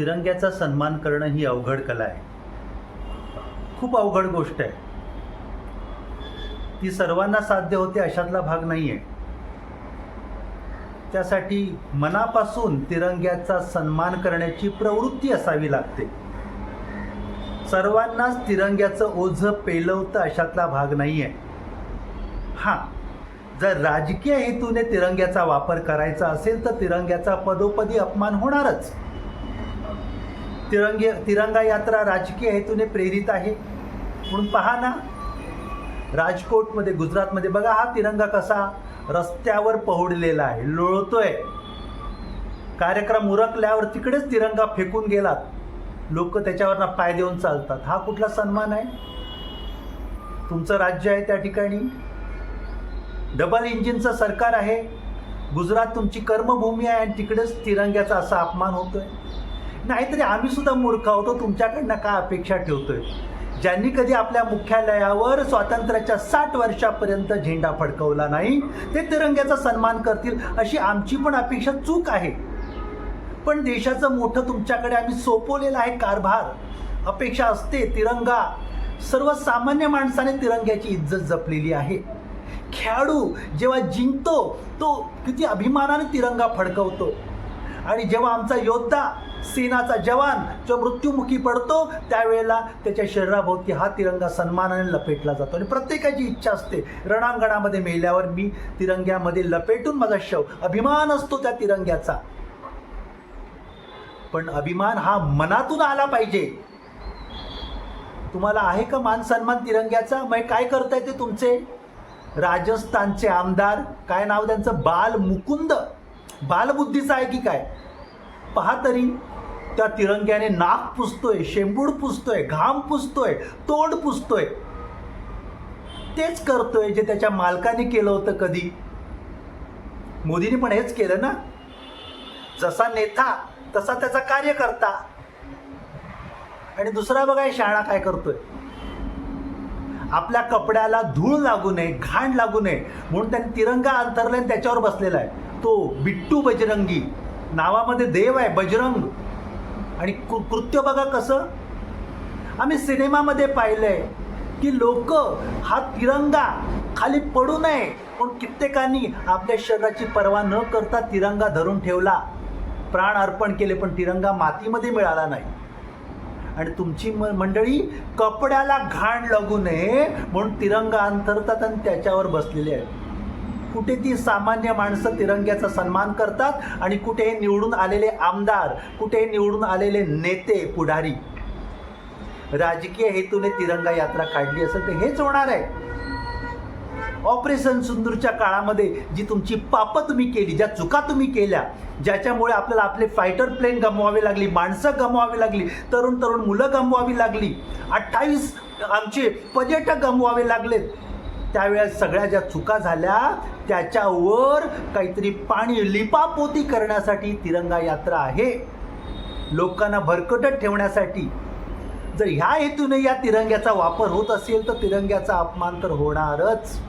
तिरंग्याचा सन्मान करणं ही अवघड कला आहे. खूप अवघड गोष्ट आहे. ती सर्वांना साध्य होते अशातला भाग नाही आहे त्यासाठी मनापासून तिरंग्याचा सन्मान करण्याची प्रवृत्ती असावी लागते. सर्वांनाच तिरंग्याचं ओझं पेलवतं अशातला भाग नाही आहे हां जर राजकीय हेतूने तिरंग्याचा वापर करायचा असेल तर तिरंग्याचा पदोपदी अपमान होणारच. तिरंगी तिरंगा यात्रा राजकीय हेतूने प्रेरित आहे. म्हणून पहा ना राजकोटमध्ये गुजरातमध्ये बघा हा तिरंगा कसा रस्त्यावर पहुडलेला आहे. लोळतोय. कार्यक्रम उरकल्यावर तिकडेच तिरंगा फेकून गेलात. लोक त्याच्यावर पाय देऊन चालतात. हा कुठला सन्मान आहे? तुमचं राज्य आहे त्या ठिकाणी? डबल इंजिनचं सरकार आहे. गुजरात तुमची कर्मभूमी आहे आणि तिकडेच तिरंग्याचा असा अपमान होतोय. नाहीतरी आम्ही सुद्धा मूर्ख होतो तुमच्याकडनं काय अपेक्षा ठेवतोय? ज्यांनी कधी आपल्या मुख्यालयावर स्वातंत्र्याच्या साठ वर्षापर्यंत झेंडा फडकवला नाही ते तिरंग्याचा सन्मान करतील अशी आमची पण अपेक्षा चूक आहे. पण देशाचं मोठं तुमच्याकडे आम्ही सोपवलेलं आहे कारभार. अपेक्षा असते तिरंगा. सर्वसामान्य माणसाने तिरंग्याची इज्जत जपलेली आहे. खेळाडू जेव्हा जिंकतो तो किती अभिमानाने तिरंगा फडकवतो. आणि जेव्हा आमचा योद्धा सेनाचा जवान जो मृत्युमुखी पडतो त्यावेळेला त्याच्या शरीराभोवती हा तिरंगा सन्मानाने लपेटला जातो. आणि प्रत्येकाची इच्छा असते. रणांगणामध्ये मेल्यावर मी तिरंग्यामध्ये लपेटून माझा शव. अभिमान असतो त्या तिरंग्याचा. पण अभिमान हा मनातून आला पाहिजे. तुम्हाला आहे का मान सन्मान तिरंग्याचा? मग काय करताय ते तुमचे? राजस्थानचे आमदार काय नाव त्यांचं? बाल मुकुंद. बालबुद्धीचं आहे की काय? पहा तरी त्या तिरंग्याने नाक पुसतोय शेंबूड पुसतोय घाम पुसतोय तोंड पुसतोय. तेच करतोय जे त्याच्या मालकाने केलं होतं कधी. मोदीने पण हेच केलं ना? जसा नेता तसा त्याचा कार्यकर्ता. आणि दुसरा बघा शाळा शहाणा काय करतोय? आपल्या कपड्याला धूळ लागू नये घाण लागू नये म्हणून त्यांनी तिरंगा अंतरला त्याच्यावर बसलेला आहे. तो बिट्टू बजरंगी नावामध्ये देव आहे बजरंग. आणि कृ- कृत्य बघा कसं? आम्ही सिनेमामध्ये पाहिलंय की लोक हा तिरंगा खाली पडू नये पण कित्येकांनी आपल्या शरीराची पर्वा न करता तिरंगा धरून ठेवला. प्राण अर्पण केले पण तिरंगा मातीमध्ये मिळाला नाही. आणि तुमची म- मंडळी कपड्याला घाण लागू नये म्हणून तिरंगा अंतरतात आणि त्याच्यावर बसलेले आहेत. कुठे ती सामान्य माणसं तिरंग्याचा सन्मान करतात आणि कुठे निवडून आलेले आमदार कुठे निवडून आलेले नेते पुढारी. राजकीय हेतूने तिरंगा यात्रा काढली असेल तर हेच होणार आहे. ऑपरेशन सुंदूरच्या काळामध्ये जी तुमची पापं तुम्ही केली ज्या चुका तुम्ही केल्या ज्याच्यामुळे आपल्याला आपले फायटर प्लेन गमवावे लागली माणसं गमवावी लागली तरुण तरुण मुलं गमवावी लागली अठ्ठावीस आमचे पर्यटक गमवावे लागलेत. त्यावेळेस सगळ्या ज्या चुका झाल्या त्याच्यावर काहीतरी पाणी लिपापोती करण्यासाठी तिरंगा यात्रा आहे. लोकांना भरकटत ठेवण्यासाठी. जर ह्या हेतूने या तिरंग्याचा वापर होत असेल तर तिरंग्याचा अपमान तर होणारच.